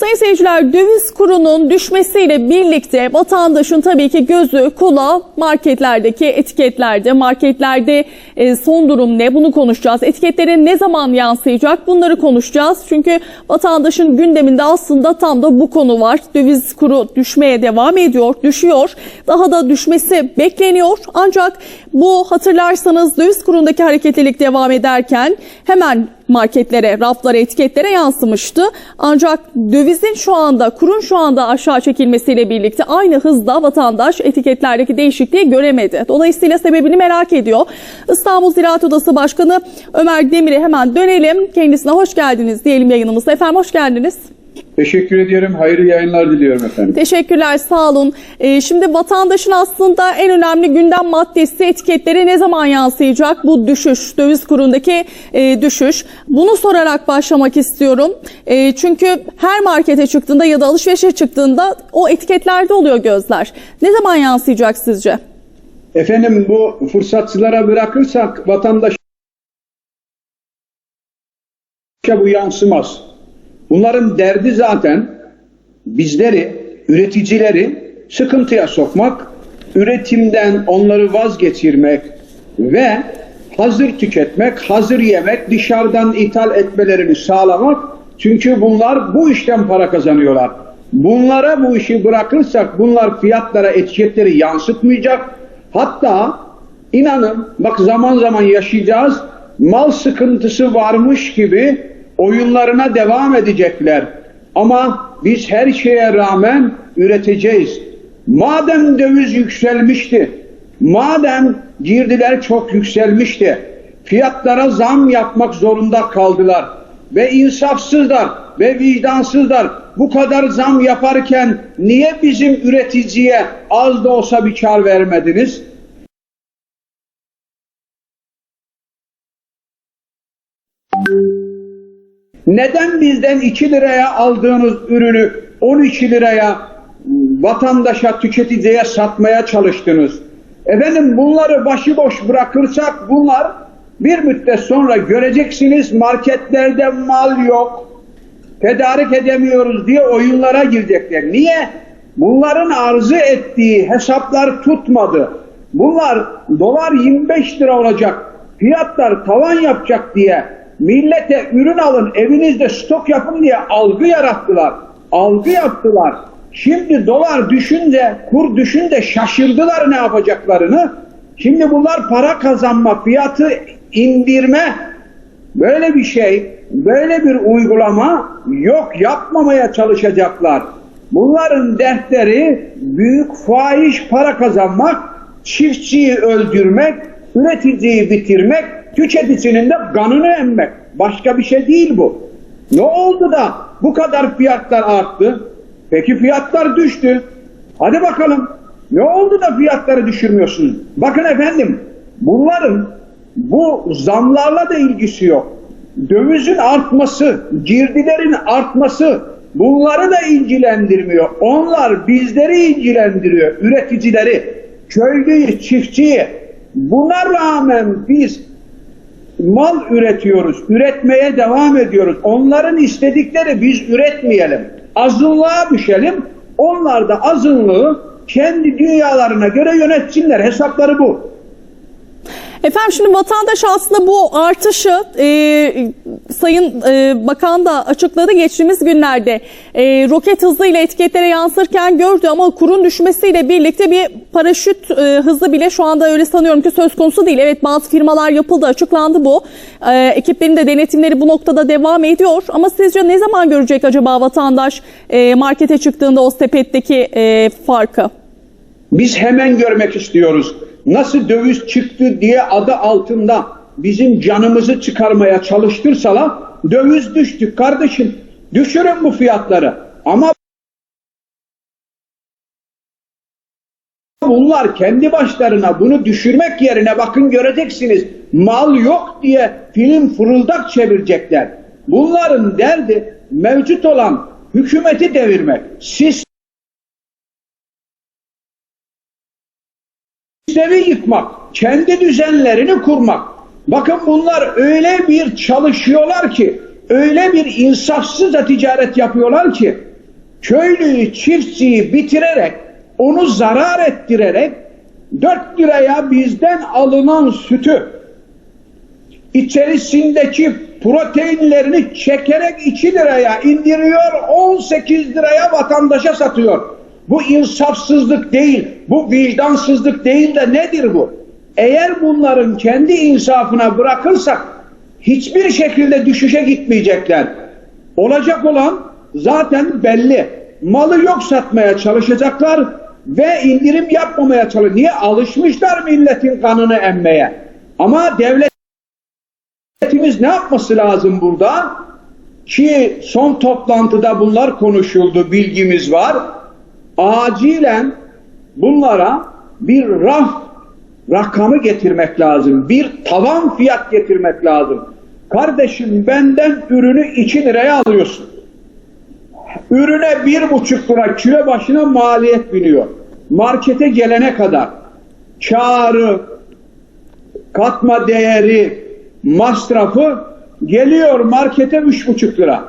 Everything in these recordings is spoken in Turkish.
Sayın seyirciler döviz kurunun düşmesiyle birlikte vatandaşın tabii ki gözü kulağı marketlerdeki etiketlerde, marketlerde e, son durum ne bunu konuşacağız. Etiketlere ne zaman yansıyacak bunları konuşacağız. Çünkü vatandaşın gündeminde aslında tam da bu konu var. Döviz kuru düşmeye devam ediyor, düşüyor. Daha da düşmesi bekleniyor. Ancak bu hatırlarsanız döviz kurundaki hareketlilik devam ederken hemen marketlere, raflara, etiketlere yansımıştı. Ancak dövizin şu anda, kurun şu anda aşağı çekilmesiyle birlikte aynı hızda vatandaş etiketlerdeki değişikliği göremedi. Dolayısıyla sebebini merak ediyor. İstanbul Ziraat Odası Başkanı Ömer Demir'e hemen dönelim. Kendisine hoş geldiniz diyelim yayınımızda. Efendim hoş geldiniz. Teşekkür ediyorum. Hayırlı yayınlar diliyorum efendim. Teşekkürler, sağ olun. Ee, şimdi vatandaşın aslında en önemli gündem maddesi etiketlere ne zaman yansıyacak bu düşüş, döviz kurundaki e, düşüş. Bunu sorarak başlamak istiyorum. E, çünkü her markete çıktığında ya da alışverişe çıktığında o etiketlerde oluyor gözler. Ne zaman yansıyacak sizce? Efendim bu fırsatçılara bırakırsak vatandaşa bu yansımaz. Bunların derdi zaten bizleri, üreticileri sıkıntıya sokmak, üretimden onları vazgeçirmek ve hazır tüketmek, hazır yemek, dışarıdan ithal etmelerini sağlamak. Çünkü bunlar bu işten para kazanıyorlar. Bunlara bu işi bırakırsak bunlar fiyatlara etiketleri yansıtmayacak. Hatta inanın bak zaman zaman yaşayacağız mal sıkıntısı varmış gibi oyunlarına devam edecekler. Ama biz her şeye rağmen üreteceğiz. Madem döviz yükselmişti, madem girdiler çok yükselmişti, fiyatlara zam yapmak zorunda kaldılar ve insafsızlar ve vicdansızlar bu kadar zam yaparken niye bizim üreticiye az da olsa bir kar vermediniz? Neden bizden 2 liraya aldığınız ürünü 12 liraya vatandaşa, tüketiciye satmaya çalıştınız? Efendim bunları başıboş bırakırsak bunlar bir müddet sonra göreceksiniz marketlerde mal yok, tedarik edemiyoruz diye oyunlara girecekler. Niye? Bunların arzu ettiği hesaplar tutmadı. Bunlar dolar 25 lira olacak, fiyatlar tavan yapacak diye millete ürün alın evinizde stok yapın diye algı yarattılar. Algı yaptılar. Şimdi dolar düşünce, kur düşünce şaşırdılar ne yapacaklarını. Şimdi bunlar para kazanma, fiyatı indirme böyle bir şey, böyle bir uygulama yok yapmamaya çalışacaklar. Bunların dertleri büyük fahiş para kazanmak, çiftçiyi öldürmek, üreticiyi bitirmek, tüketicinin de kanını emmek. Başka bir şey değil bu. Ne oldu da bu kadar fiyatlar arttı? Peki fiyatlar düştü. Hadi bakalım. Ne oldu da fiyatları düşürmüyorsunuz? Bakın efendim bunların bu zamlarla da ilgisi yok. Dövizin artması, girdilerin artması bunları da ilgilendirmiyor. Onlar bizleri ilgilendiriyor, üreticileri, köylüyü, çiftçiyi. Buna rağmen biz mal üretiyoruz, üretmeye devam ediyoruz. Onların istedikleri biz üretmeyelim. Azınlığa düşelim. Onlar da azınlığı kendi dünyalarına göre yönetsinler. Hesapları bu. Efendim şimdi vatandaş aslında bu artışı e, Sayın e, Bakan da açıkladı geçtiğimiz günlerde e, roket hızıyla etiketlere yansırken gördü ama kurun düşmesiyle birlikte bir paraşüt e, hızı bile şu anda öyle sanıyorum ki söz konusu değil. Evet bazı firmalar yapıldı açıklandı bu. E, ekiplerin de denetimleri bu noktada devam ediyor ama sizce ne zaman görecek acaba vatandaş e, markete çıktığında o sepetteki e, farkı? Biz hemen görmek istiyoruz. Nasıl döviz çıktı diye adı altında bizim canımızı çıkarmaya çalıştırsalar döviz düştü kardeşim. Düşürün bu fiyatları. Ama bunlar kendi başlarına bunu düşürmek yerine bakın göreceksiniz mal yok diye film fırıldak çevirecekler. Bunların derdi mevcut olan hükümeti devirmek. Siz sistemi yıkmak, kendi düzenlerini kurmak. Bakın bunlar öyle bir çalışıyorlar ki, öyle bir insafsızca ticaret yapıyorlar ki köylüyü, çiftçiyi bitirerek, onu zarar ettirerek 4 liraya bizden alınan sütü içerisindeki proteinlerini çekerek 2 liraya indiriyor, 18 liraya vatandaşa satıyor. Bu insafsızlık değil, bu vicdansızlık değil de nedir bu? Eğer bunların kendi insafına bırakırsak hiçbir şekilde düşüşe gitmeyecekler. Olacak olan zaten belli. Malı yok satmaya çalışacaklar ve indirim yapmamaya çalışacaklar. Niye? Alışmışlar milletin kanını emmeye. Ama devlet Devletimiz ne yapması lazım burada? Ki son toplantıda bunlar konuşuldu, bilgimiz var. Acilen bunlara bir raf rakamı getirmek lazım. Bir tavan fiyat getirmek lazım. Kardeşim benden ürünü 2 liraya alıyorsun. Ürüne bir buçuk lira kilo başına maliyet biniyor. Markete gelene kadar karı, katma değeri, masrafı geliyor markete üç buçuk lira.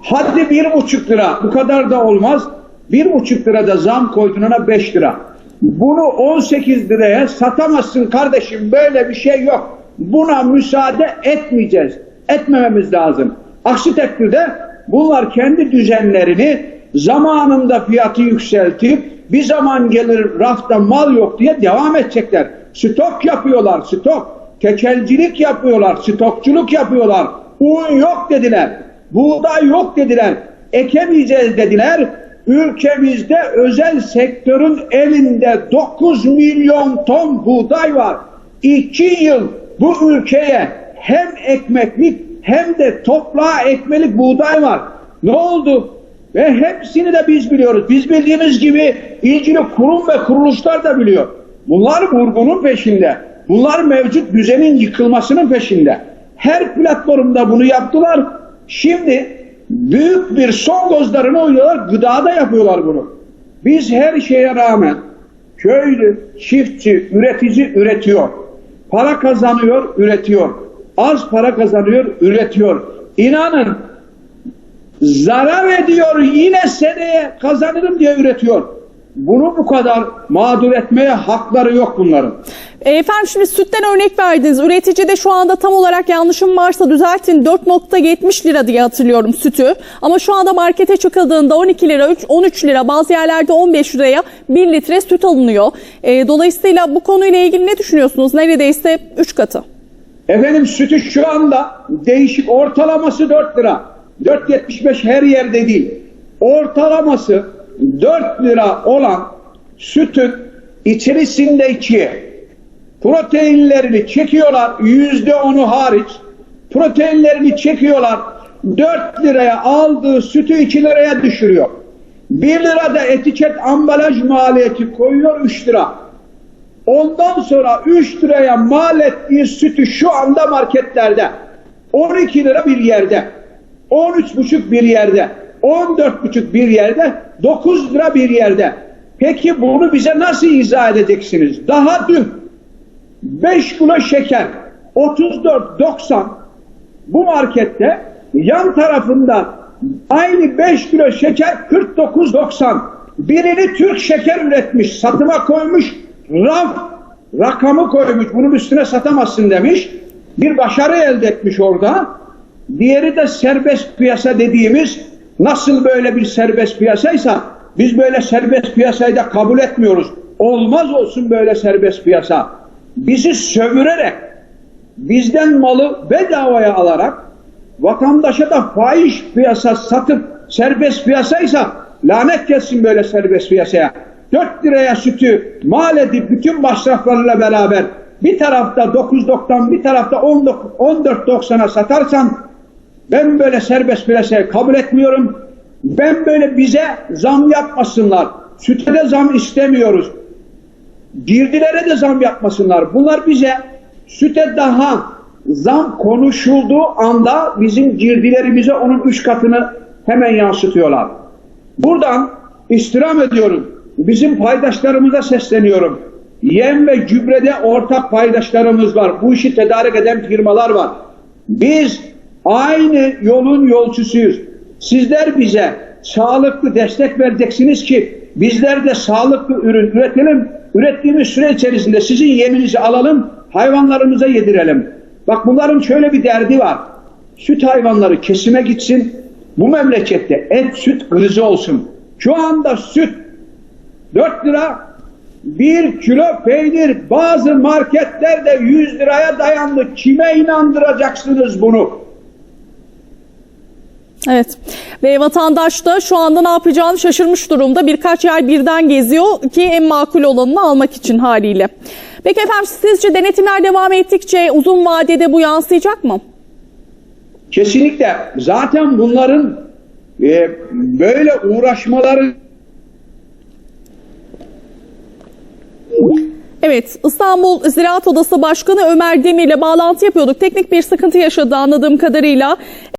Hadi bir buçuk lira bu kadar da olmaz. Bir buçuk lira da zam koydun ona beş lira. Bunu 18 liraya satamazsın kardeşim böyle bir şey yok. Buna müsaade etmeyeceğiz. Etmememiz lazım. Aksi takdirde bunlar kendi düzenlerini zamanında fiyatı yükseltip bir zaman gelir rafta mal yok diye devam edecekler. Stok yapıyorlar stok. Tekelcilik yapıyorlar, stokçuluk yapıyorlar. Un yok dediler, buğday yok dediler, ekemeyeceğiz dediler. Ülkemizde özel sektörün elinde 9 milyon ton buğday var. 2 yıl bu ülkeye hem ekmeklik hem de toprağa ekmelik buğday var. Ne oldu? Ve hepsini de biz biliyoruz. Biz bildiğimiz gibi ilgili kurum ve kuruluşlar da biliyor. Bunlar vurgunun peşinde. Bunlar mevcut düzenin yıkılmasının peşinde. Her platformda bunu yaptılar. Şimdi büyük bir son gozlarını oynuyorlar. Gıdada yapıyorlar bunu. Biz her şeye rağmen köylü, çiftçi, üretici üretiyor. Para kazanıyor, üretiyor. Az para kazanıyor, üretiyor. İnanın zarar ediyor yine seneye kazanırım diye üretiyor. Bunu bu kadar mağdur etmeye hakları yok bunların. Efendim şimdi sütten örnek verdiniz. Üretici de şu anda tam olarak yanlışım varsa düzeltin 4.70 lira diye hatırlıyorum sütü. Ama şu anda markete çıkıldığında 12 lira, 3, 13 lira bazı yerlerde 15 liraya 1 litre süt alınıyor. E, dolayısıyla bu konuyla ilgili ne düşünüyorsunuz? Neredeyse 3 katı. Efendim sütü şu anda değişik ortalaması 4 lira. 4.75 her yerde değil. Ortalaması 4 lira olan sütün içerisindeki proteinlerini çekiyorlar. Yüzde onu hariç. Proteinlerini çekiyorlar. 4 liraya aldığı sütü 2 liraya düşürüyor. 1 lirada etiket ambalaj maliyeti koyuyor 3 lira. Ondan sonra 3 liraya mal ettiği sütü şu anda marketlerde 12 lira bir yerde, 13,5 bir yerde, 14,5 bir yerde, 9 lira bir yerde. Peki bunu bize nasıl izah edeceksiniz? Daha dün 5 kilo şeker 34.90 bu markette yan tarafında aynı 5 kilo şeker 49.90 birini Türk şeker üretmiş satıma koymuş raf rakamı koymuş bunun üstüne satamazsın demiş bir başarı elde etmiş orada diğeri de serbest piyasa dediğimiz nasıl böyle bir serbest piyasaysa biz böyle serbest piyasayı da kabul etmiyoruz olmaz olsun böyle serbest piyasa bizi sömürerek bizden malı bedavaya alarak vatandaşa da fahiş piyasa satıp serbest piyasaysa lanet gelsin böyle serbest piyasaya. 4 liraya sütü mal edip bütün masraflarıyla beraber bir tarafta 9.90 bir tarafta 14.90'a satarsan ben böyle serbest piyasayı kabul etmiyorum. Ben böyle bize zam yapmasınlar. Süte de zam istemiyoruz. Girdilere de zam yapmasınlar. Bunlar bize süte daha zam konuşulduğu anda bizim girdilerimize onun üç katını hemen yansıtıyorlar. Buradan istirham ediyorum. Bizim paydaşlarımıza sesleniyorum. Yem ve gübrede ortak paydaşlarımız var. Bu işi tedarik eden firmalar var. Biz aynı yolun yolcusuyuz. Sizler bize sağlıklı destek vereceksiniz ki bizler de sağlıklı ürün üretelim. Ürettiğimiz süre içerisinde sizin yeminizi alalım, hayvanlarımıza yedirelim. Bak bunların şöyle bir derdi var. Süt hayvanları kesime gitsin. Bu memlekette et süt krizi olsun. Şu anda süt 4 lira, 1 kilo peynir bazı marketlerde 100 liraya dayandı. Kime inandıracaksınız bunu? Evet ve vatandaş da şu anda ne yapacağını şaşırmış durumda. Birkaç yer birden geziyor ki en makul olanını almak için haliyle. Peki efendim sizce denetimler devam ettikçe uzun vadede bu yansıyacak mı? Kesinlikle. Zaten bunların e, böyle uğraşmaları Evet, İstanbul Ziraat Odası Başkanı Ömer Demir ile bağlantı yapıyorduk. Teknik bir sıkıntı yaşadı anladığım kadarıyla.